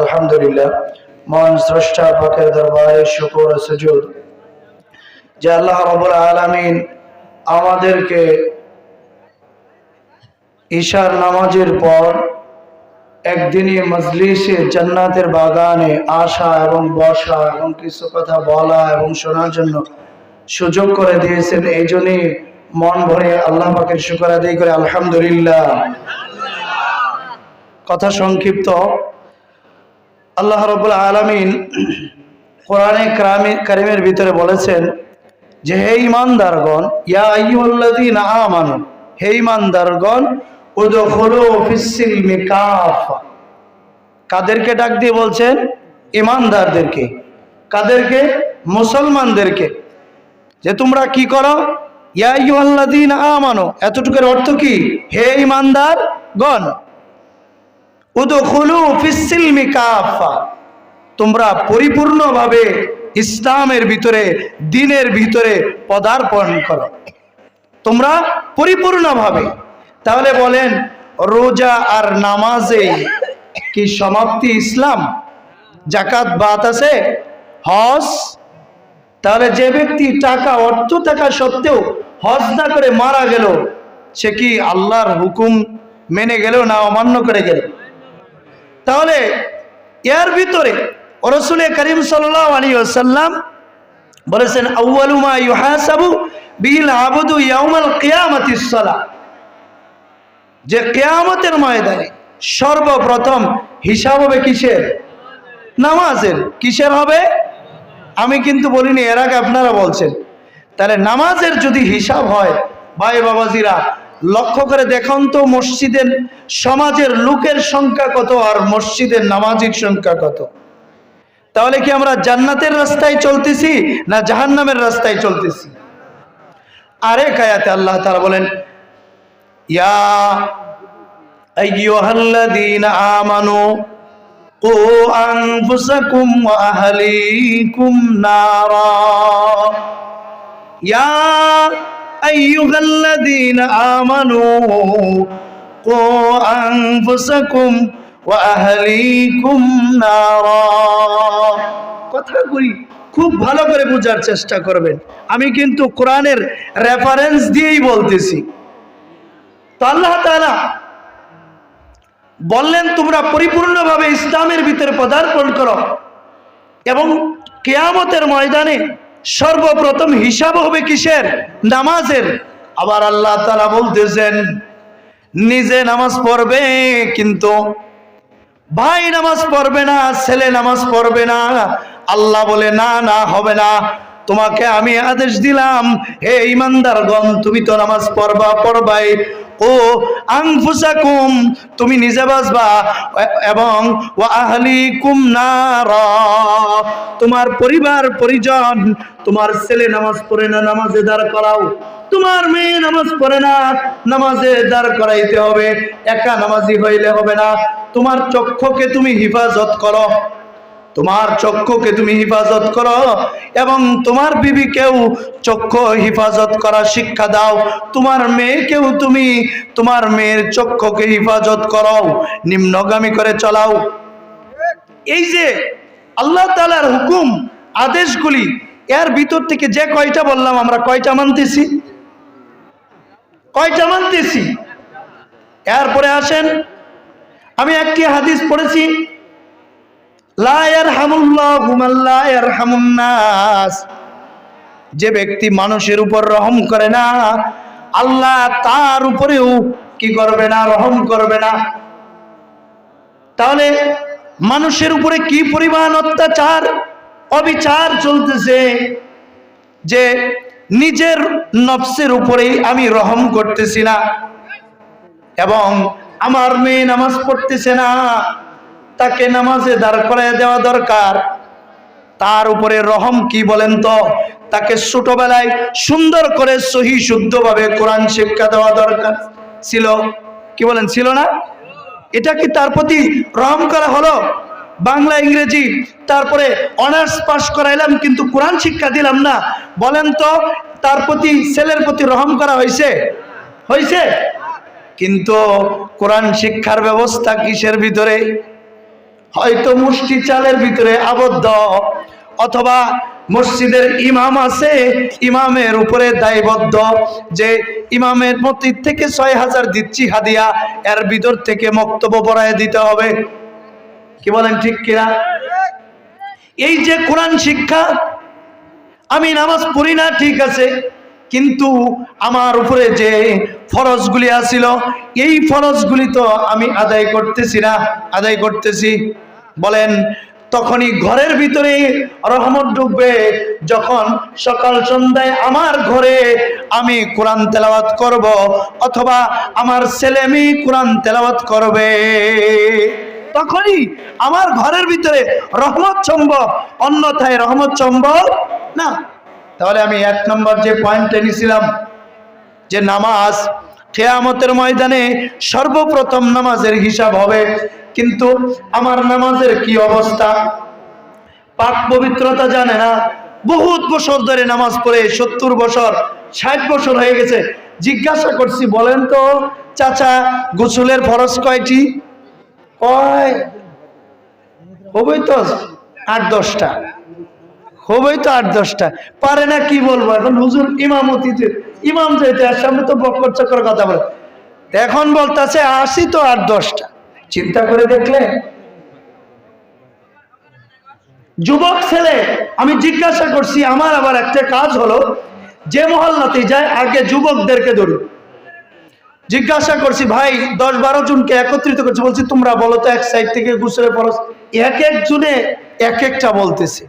আলহামদুলিল্লাহ, মহান স্রষ্টা পাকের দরবারে শুকর সুজুদ। যে আল্লাহ রবুল আলমিন আমাদেরকে ঈশার নামাজের পর একদিনই মজলিসে জান্নাতের বাগানে আসা এবং বসা এবং কিছু কথা বলা এবং শোনার জন্য সুযোগ করে দিয়েছেন। এই জন্যই মন ভরে আল্লাহ পাকের শুকর আদায় করে আলহামদুলিল্লাহ। কথা সংক্ষিপ্ত। আল্লাহ রবুল আলমিন কোরআনে ক্রামে- কারিমের ভিতরে বলেছেন যে, হে ইমানদারগণ ইয়া আইয়ুহাল্লাযীন আমানু, হে ইমানদারগণ উদখুলু ফিস-সিলমি কাফা। কাদেরকে ডাক দিয়ে বলছেন? ইমানদারদেরকে কাদেরকে? মুসলমানদেরকে। যে, তোমরা কি করো? ইয়া আইয়ুহাল্লাযীন আমানু, এতটুকুর অর্থ কি? হে ইমানদার গণ উদখুলু ফিস-সিলমি কাফা তোমরা পরিপূর্ণভাবে ইসলামের ভিতরে, দিনের ভিতরে পদার্পণ করো। তোমরা পরিপূর্ণভাবে। তাহলে বলেন, রোজা আর নামাজে কি সমাপ্তি ইসলাম? জাকাত বাত আছে? হজ? তাহলে যে ব্যক্তি টাকা, অর্থ থাকা সত্ত্বেও হজ না করে মারা গেল, সে কি আল্লাহর হুকুম মেনে গেল না অমান্য করে গেল? তাহলে এর ভিতরে রসুল করিম সাল্লাহ আলী আসাল্লাম বলেছেন আউ্বালুমা ইউহাসাবু বিল আবুদু ইয়াউমাল কিয়ামাতিস সালাহ যে কেয়ামতের ময়দানে সর্বপ্রথম হিসাব হবে কিসের? নামাজের। কিসের হবে? আমি কিন্তু বলিনি, এর আগে আপনারা বলছেন। তাহলে নামাজের যদি হিসাব হয়, ভাই বাবাজিরা লক্ষ্য করে দেখুন তো মসজিদের সমাজের লোকের সংখ্যা কত আর মসজিদের নামাজির সংখ্যা কত? তাহলে কি আমরা জান্নাতের রাস্তায় চলতেছি না জাহান্নামের রাস্তায় চলতেছি? আরেক আয়াতে আল্লাহ তাআলা বলেন, ইয়া নারা। ইয়া আইয়ুহাল্লাযীনা আমানু কু আনফুসাকুম ওয়া আহলিকুম নারা কথাগুলি খুব ভালো করে বোঝার চেষ্টা করবেন। আমি কিন্তু কোরআনের রেফারেন্স দিয়েই বলতেছি। তো আল্লাহ তাআলা বললেন, তোমরা পরিপূর্ণভাবে ইসলামের ভিতরে পদার্পণ করো এবং কেয়ামতের ময়দানে সর্বপ্রথম হিসাব হবে কিসের? নামাজের। আবার আল্লাহ তারা বলতেছেন, নিজে নামাজ পড়বে কিন্তু ভাই নামাজ পড়বে না, ছেলে নামাজ পড়বে না। আল্লাহ বলে, না না, হবে না। তোমাকে আমি আদেশ দিলাম, হে ইমানদার ইমানদারগণ, তুমি তো নামাজ পড়বা, পড়বাই। ও আংফুসাকুম তুমি নিজে বাসবা এবং ও আহলিকুম নারা। তোমার পরিবার, পরিজন, তোমার ছেলে নামাজ পড়ে না, নামাজে দাঁড় করাও। তোমার মেয়ে নামাজ পড়ে না, নামাজে দাঁড় করাইতে হবে। একা নামাজি হইলে হবে না। তোমার চক্ষুকে তুমি হিফাজত করো। তোমার চক্ষুকে তুমি হিফাজত করো এবং তোমার বিবিকেও চক্ষু হিফাজত করা শিক্ষা দাও। তোমার মেয়েকেও তুমি তোমার মেয়ের চক্ষুকে হিফাজত করো নিম্নগামী করে চলাও। এই যে আল্লাহ তালার হুকুম, আদেশগুলি, এর ভিতর থেকে যে কয়টা বললাম আমরা, কয়টা মানতেছি? কয়টা মানতেছি? এরপরে আসেন, আমি একটি হাদিস পড়েছি যে ব্যক্তি মানুষের উপর রহম করে না, আল্লাহ তার উপরেও কি করবে না, রহম করবে না। তাহলে মানুষের উপরে কি পরিমাণ অত্যাচার, অবিচার চলতেছে যে নিজের নফসের উপরেই আমি রহম করতেছি না এবং আমার মেয়ে নামাজ পড়তেছে না। তাকে নামাজে দাঁড় করাই দেওয়া দরকার। তার উপরে রহম কি বলেন তো? তাকে ছোটবেলায় সুন্দর করে সহি শুদ্ধভাবে কোরআন শিক্ষা দেওয়া দরকার। ছিল? কি বলেন? ছিল না? এটা কি তার প্রতি রহম করা হলো? বাংলা, ইংরেজি, তারপরে অনার্স পাস করাইলাম কিন্তু কোরআন শিক্ষা দিলাম না। বলেন তো, তার প্রতি ছেলের প্রতি রহম করা হয়েছে? হয়েছে? কিন্তু কোরআন শিক্ষার ব্যবস্থা কিসের ভিতরে? হয়তো মুষ্টি চালের ভিতরে আবদ্ধ, অথবা মসজিদের ইমাম আছে, ইমামের উপরে দায়বদ্ধ, যে ইমামের মতির থেকে ছয় হাজার দিচ্ছি হাদিয়া, এর ভিতর থেকে মক্তব্য পড়ায় দিতে হবে। কি বলেন ঠিক কিনা? এই যে কোরআন শিক্ষা, আমি নামাজ পড়ি না, ঠিক আছে কিন্তু আমার উপরে যে ফরজগুলি আসিল এই ফরজগুলি তো আমি আদায় করতেছি না, আদায় করতেছি। বলেন, তখনই ঘরের ভিতরে রহমত ডুববে যখন সকাল সন্ধ্যায় আমার ঘরে আমি কোরআন তেলাওয়াত করব, অথবা আমার ছেলে মেয়ে কোরআন তেলাওয়াত করবে। তখনই আমার ঘরের ভিতরে রহমত সম্ভব অন্যথায় রহমত সম্ভব না। তাহলে আমি এক নম্বর যে পয়েন্টে নিছিলাম, যে নামাজ কেয়ামতের ময়দানে সর্বপ্রথম নামাজের হিসাব হবে। কিন্তু আমার নামাজের কি অবস্থা? পাক পবিত্রতা জানে না। বহুত বছর ধরে নামাজ পড়ে, সত্তর বছর, ষাট বছর হয়ে গেছে। জিজ্ঞাসা করছি, বলেন তো, চাচা, গোসলের ফরজ কয়টি? কয়? হবই তো আট, দশটা। হবই তো আট, দশটা। পারে না কি বলব? এখন হুজুর ইমামতিতে ইমাম যেতে আর তো বক্কর কথা বলে। এখন বলতেছে, আসি তো আট, দশটা। চিন্তা করে দেখলে, যুবক ছেলে, আমি জিজ্ঞাসা করছি, আমার আবার একটা কাজ হলো, যে মহল্লাতে যায়, আগে যুবকদেরকে ধরি। জিজ্ঞাসা করছি, ভাই, দশ বারো জনকে একত্রিত করছি। বলছি, তোমরা বলো তো, এক সাইড থেকে গুসরে পড়ো এক একজনে এক একটা বলতেছে।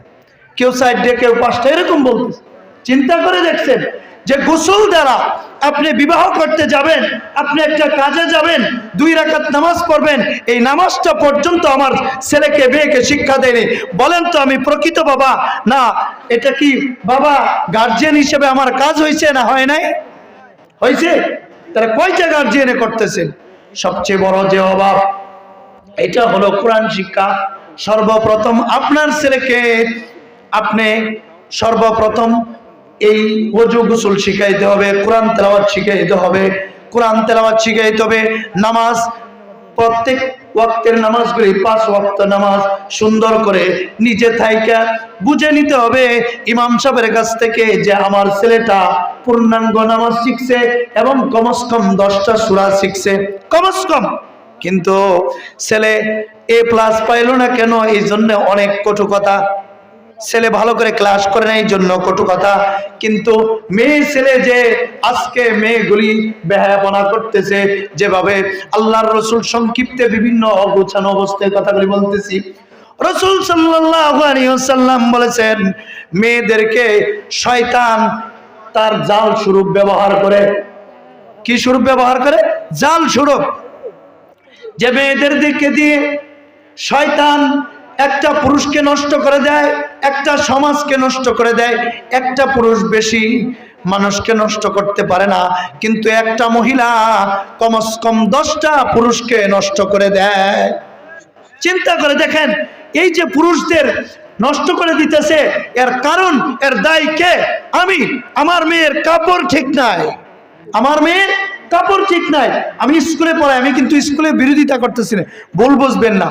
কেউ সাইড কেউ পাঁচটা এরকম বলতেছে। চিন্তা করে দেখছেন যে গোসল দ্বারা আপনি বিবাহ করতে যাবেন, আপনি একটা কাজে যাবেন, দুই রাকাত নামাজ পড়বেন, এই নামাজটা পর্যন্ত আমার ছেলেকে, মেয়েকে শিক্ষা দেয়নি। বলেন তো আমি প্রকৃত বাবা, না, এটা কি বাবা গার্জিয়ান হিসেবে আমার কাজ হয়েছে না হয় নাই? হয়েছে? তারা কয়টা গার্জিয়ানে করতেছেন? সবচেয়ে বড় যে অভাব, এটা হলো কোরআন শিক্ষা। সর্বপ্রথম আপনার ছেলেকে আপনি সর্বপ্রথম এই ওজু গোসল শিখাইতে হবে, কোরআন তেলাওয়াত শিখাইতে হবে, কোরআন তেলাওয়াত শিখাইতে হবে, নামাজ, প্রত্যেক ওয়াক্তের নামাজগুলি পাঁচ ওয়াক্ত নামাজ সুন্দর করে নিজে থাইকা বুঝে নিতে হবে। ইমাম সাহেবের কাছ থেকে যে আমার ছেলেটা পূর্ণাঙ্গ নামাজ শিখছে এবং কমস কম দশটা সুরা শিখছে, কমস কম। কিন্তু ছেলে এ প্লাস পাইলো না কেন? এই জন্য অনেক কটু কথা। ছেলে ভালো করে ক্লাস করে না এই জন্য কটু কথা। কিন্তু মেয়ে ছেলে যে আজকে মেয়েগুলি বেহায়াপনা করতেছে, যেভাবে আল্লাহর রসুল সংক্ষিপ্তে বিভিন্ন অগোছানো অবস্থায় কথাগুলি বলতেছি। রসুল সাল্লাম বলেছেন, মেয়েদেরকে শয়তান তার জাল স্বরূপ ব্যবহার করে। কি স্বরূপ ব্যবহার করে? জাল স্বরূপ। যে মেয়েদের দিকে দিয়ে শয়তান একটা পুরুষকে নষ্ট করে দেয়, একটা সমাজকে নষ্ট করে দেয়। একটা পুরুষ বেশি মানুষকে নষ্ট করতে পারে না, কিন্তু একটা মহিলা কমস কম দশটা পুরুষকে নষ্ট করে দেয়। চিন্তা করে দেখেন, এই যে পুরুষদের নষ্ট করে দিতেছে, এর কারণ, এর দায় কে? আমি, আমার মেয়ের কাপড় ঠিক নাই। আমার মেয়ের কাপড় ঠিক নাই। আমি স্কুলে পড়াই, আমি কিন্তু স্কুলে বিরোধিতা করতেছি না। ভুল বুঝবেন না।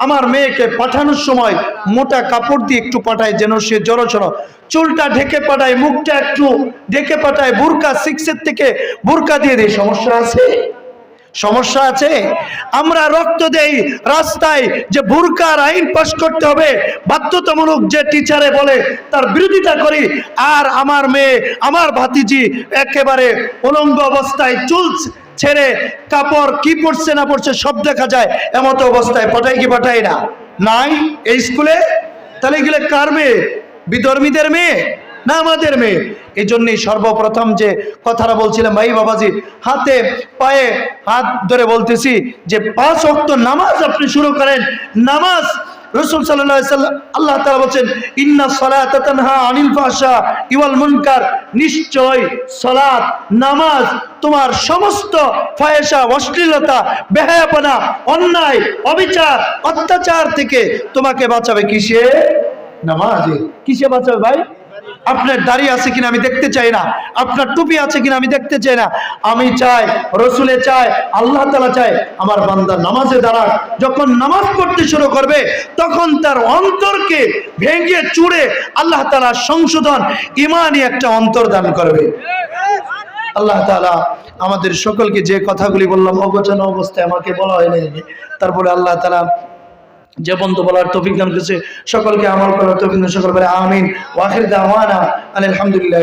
আমার মেয়েকে পাঠানোর সময় মোটা কাপড় দিয়ে একটু পাঠায় যেন সে জড়ো সড়ো। চুলটা ঢেকে পাঠায়, মুখটা একটু ঢেকে পাঠায়, বুরকা সিক্সের থেকে বুরকা দিয়ে দেয়। সমস্যা আছে? সমস্যা আছে? আমরা রক্ত দেই রাস্তায় যে বুরকার আইন পাশ করতে হবে। বাধ্যতামূলক যে টিচারে বলে, তার বিরোধিতা করি। আর আমার মেয়ে, আমার ভাতিজি একেবারে উলঙ্গ অবস্থায় চুল ছেড়ে কাপড় কি পড়ছে না পড়ছে সব দেখা যায়। এমতো অবস্থায় পাঠাই কি পাঠাই না? নাই? এই স্কুলে? তাহলে গেলে কার মেয়ে? বিধর্মীদের মেয়ে? না আমাদের মেয়ে? এই জন্যই সর্বপ্রথম যে কথাটা বলছিলাম, ভাই বাবাজি, হাতে পায়ে হাত ধরে বলতেছি যে পাঁচ অক্ত নামাজ আপনি শুরু করেন। নামাজ রসুল সাল্লাম, আল্লাহ তালা বলছেন, ইন্না ইওয়াল মুনকার। নিশ্চয় সলাত, নামাজ, তোমার সমস্ত ফায়সা অশ্লীলতা, বেহায়াপনা, অন্যায়, অবিচার, অত্যাচার থেকে তোমাকে বাঁচাবে কিসে? নামাজে। কিসে বাঁচাবে ভাই? আপনার দাড়ি আছে কিনা আমি দেখতে চাই না। আপনার টুপি আছে কিনা আমি দেখতে চাই না। আমি চাই, রসুলে চাই, আল্লাহ তালা চাই, আমার বান্দা নামাজে দাঁড়াক। যখন নামাজ পড়তে শুরু করবে, তখন তার অন্তরকে ভেঙে চুড়ে আল্লাহ তালা সংশোধন, ইমানই একটা অন্তর দান করবে। আল্লাহ তালা আমাদের সকলকে যে কথাগুলি বললাম অগোচন অবস্থায় আমাকে বলা হয়নি। তারপরে আল্লাহ তাআলা যে বন্ধু বলার তফিক দান করেছে, সকলকে আমল করার তফিক দান সকল বলে আমিন। ওয়াহির দাওয়ানা আলহামদুলিল্লাহ